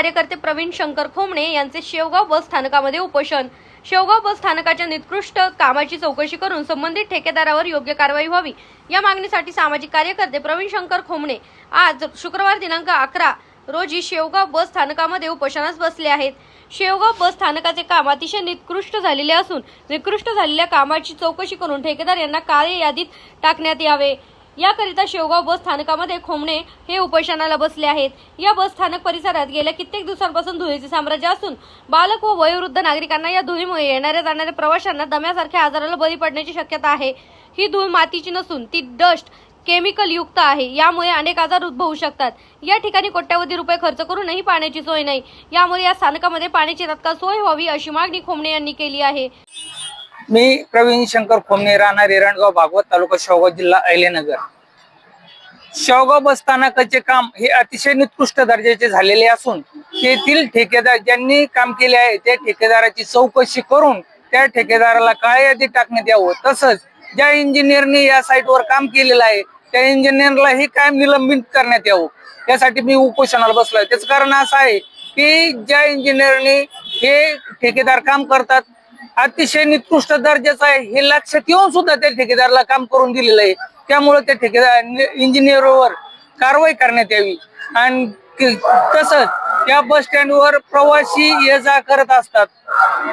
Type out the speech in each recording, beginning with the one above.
कार्यकर्ते प्रवीण शंकर खोमणे यांचे शेवगाव बस स्थानकामध्ये उपोषण. शेवगाव बस स्थानकाच्या निकृष्ट कामाची चौकशी करून संबंधित ठेकेदारावर योग्य कारवाई व्हावी. या मागणीसाठी सामाजिक कार्यकर्ते प्रवीण शंकर खोमणे आज शुक्रवार दिनांक अकरा रोजी शेवगाव बस स्थानकामध्ये उपोषणास बसले आहेत. शेवगाव बस स्थानकाचे काम अतिशय निकृष्ट झालेले असून निकृष्ट झालेल्या कामाची चौकशी करून ठेकेदार यांना कार्य यादीत टाकण्यात यावे. याकरिता शेवगाव बस स्थानकामध्ये खोमणे हे उपोषणाला बसले आहेत. या बस स्थानक परिसरात गेल्या कित्येक दिवसांपासून धुळीचे साम्राज्य असून बालक व वयोवृद्ध नागरिकांना या धुळीमुळे येणाऱ्या जाणाऱ्या प्रवाशांना दम्यासारख्या आजाराला बळी पडण्याची शक्यता आहे. ही धूळ मातीची नसून ती डस्ट केमिकल युक्त आहे. यामुळे अनेक आजार उद्भवू शकतात. या ठिकाणी कोट्यावधी रुपये खर्च करूनही पाण्याची सोय नाही. यामुळे या स्थानकामध्ये पाण्याची तत्काळ सोय व्हावी अशी मागणी खोमणे यांनी केली आहे. मी प्रवीण शंकर खोमने राहणार एरणगाव भागवत तालुका शेवगाव जिल्हा अहिलेनगर शेवगाव बस स्थानकाचे काम हे अतिशय निकृष्ट दर्जाचे झालेले असून तेथील ठेकेदार ज्यांनी काम केले आहे त्या ठेकेदाराची चौकशी करून त्या ठेकेदाराला काळे यादी टाकण्यात यावं. तसंच ज्या इंजिनियरनी या साईटवर काम केलेलं आहे त्या इंजिनियरला हे कायम निलंबित करण्यात यावं. त्यासाठी मी उपोषणाला बसलोय. त्याचं कारण असं आहे की ज्या इंजिनियरनी हे ठेकेदार काम करतात अतिशय निकृष्ट दर्जाचं आहे. हे लक्षात येऊन सुद्धा त्या ठेकेदाराला काम करून दिलेलं आहे. त्यामुळे त्या ठेकेदार इंजिनियरवर कारवाई करण्यात यावी. आणि तसंच त्या बस स्टँडवर प्रवासी ये जा करत असतात.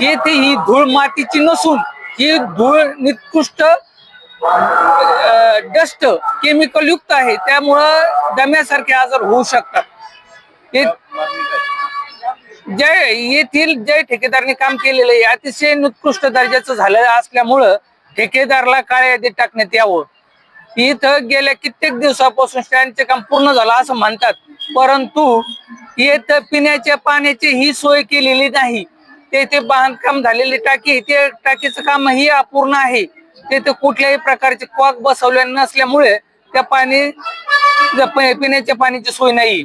येथे ही धूळ मातीची नसून ही धूळ निकृष्ट डस्ट केमिकल युक्त आहे. त्यामुळं दम्यासारखे आजार होऊ शकतात. हे जे येथील जे ठेकेदारांनी काम केलेलं आहे. अतिशय निकृष्ट दर्जाचं झालेलं असल्यामुळं ठेकेदारला काळ्या यादीत टाकण्यात यावं. इथं गेल्या कित्येक दिवसापासून स्टँडचे काम पूर्ण झालं असं म्हणतात. परंतु इथं पिण्याच्या पाण्याची ही सोय केलेली नाही. तेथे बांधकाम झालेली टाकी ते टाकीचं काम ही अपूर्ण आहे. तेथे कुठल्याही प्रकारचे कॉक बसवले नसल्यामुळे त्या पाणी पिण्याच्या पाण्याची सोय नाही.